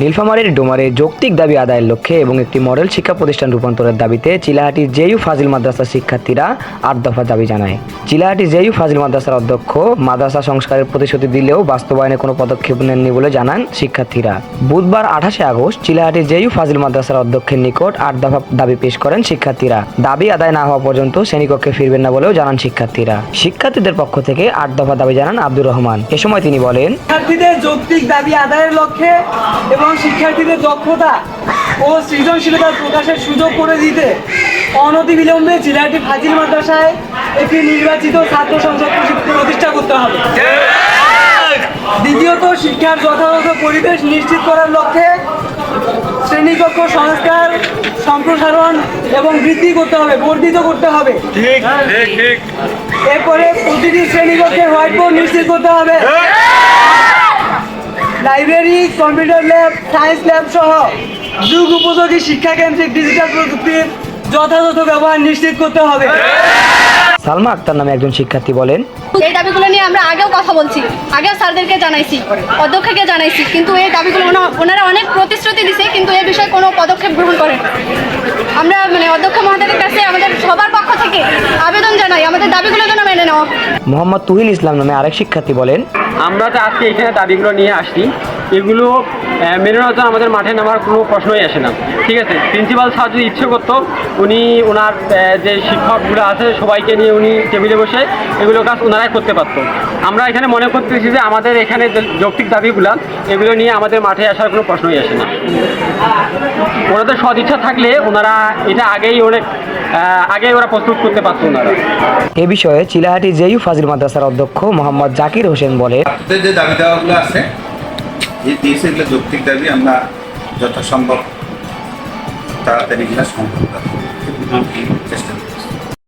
নীলফামারীর ডোমারে যৌক্তিক দাবি আদায়ের লক্ষ্যে এবং একটি মডেল শিক্ষা প্রতিষ্ঠান রূপান্তরের দাবিতে চিলাহাটি জেইউ ফাজিল মাদ্রাসার শিক্ষার্থীরা আট দফা দাবি জানায়। চিলাহাটি জেইউ ফাজিল মাদ্রাসার অধ্যক্ষ মাদ্রাসা সংস্কারের প্রতিশ্রুতি দিলেও বাস্তবায়নে কোনো পদক্ষেপ নেননি বলে জানান শিক্ষার্থীরা। বুধবার আঠাশে আগস্ট চিলাহাটি জেইউ ফাজিল মাদ্রাসার অধ্যক্ষের নিকট আট দফা দাবি পেশ করেন শিক্ষার্থীরা। দাবি আদায় না হওয়া পর্যন্ত শ্রেণীকক্ষে ফিরবেন না বলেও জানান শিক্ষার্থীরা। শিক্ষার্থীদের পক্ষ থেকে আট দফা দাবি জানান আব্দুর রহমান। এ সময় তিনি বলেন, শিক্ষার্থীদের যৌক্তিক দাবি আদায়ের লক্ষ্যে এবং শিক্ষার্থীদের দক্ষতা ও সৃজনশীলতা প্রকাশের সুযোগ করে দিতে অনতিবিলম্বে জেলাটি ফাজিল মাদ্রাসায় একটি নির্বাচিত ছাত্র সংসদ প্রতিষ্ঠা করতে হবে। দ্বিতীয়ত শিক্ষার যথাযথ পরিবেশ নিশ্চিত করার লক্ষ্যে শ্রেণীকক্ষ সংস্কার সম্প্রসারণ এবং বৃদ্ধি করতে হবে বর্ধিত করতে হবে। এরপরে প্রতিটি শ্রেণীকক্ষে হোয়াইট বোর্ড নিশ্চিত করতে হবে। Library computer lab science lab সহ যুগ উপযোগী শিক্ষাকেন্দ্রিক ডিজিটাল প্রযুক্তির যথাযথ ব্যবহার নিশ্চিত করতে হবে সালমা আক্তার নামে একজন শিক্ষার্থী বলেন এই দাবিগুলো নিয়ে আমরা আগেও কথা বলছি আগেও স্যারদেরকে জানাইছি অধ্যক্ষকে জানাইছি কিন্তু এই দাবিগুলো ওনারা অনেক প্রতিশ্রুতি দিছে কিন্তু এই বিষয়ে কোনো পদক্ষেপ গ্রহণ করেন আমরা মানে অধ্যক্ষ মহোদয়ের কাছে আমাদের সবার পক্ষ থেকে আবেদন জানাই আমাদের দাবিগুলো যেন। মোহাম্মদ তুহিল ইসলাম নামে আরেক শিক্ষার্থী বলেন আমরা তো আজকে এখানে দাবিগুলো নিয়ে আসছি। এগুলো মেনে নেওয়ার জন্য আমাদের মাঠে নামার কোনো প্রশ্নই আসে না। ঠিক আছে প্রিন্সিপাল স্যার যদি ইচ্ছে করতো উনি ওনার যে শিক্ষকগুলো আছে সবাইকে নিয়ে উনি টেবিলে বসে এগুলো কাজ ওনারাই করতে পারতো। আমরা এখানে মনে করতেছি যে আমাদের এখানে যে যৌক্তিক দাবিগুলো এগুলো নিয়ে আমাদের মাঠে আসার কোনো প্রশ্নই আসে না। ওনাদের সদিচ্ছা থাকলে ওনারা এটা আগেই অনেক আগেই ওরা প্রস্তুত করতে পারতো ওনারা। এ বিষয়ে চিলাহাটি জেইউ ফাজিল মাদ্রাসার অধ্যক্ষ মোহাম্মদ জাকির হোসেন বলে যে দাবি দাওয়াগুলো আছে এই দিয়েছে এগুলো যৌক্তিক দাবি আমরা যথাসম্ভব তাড়াতাড়ি এগুলো সম্ভব চেষ্টা করব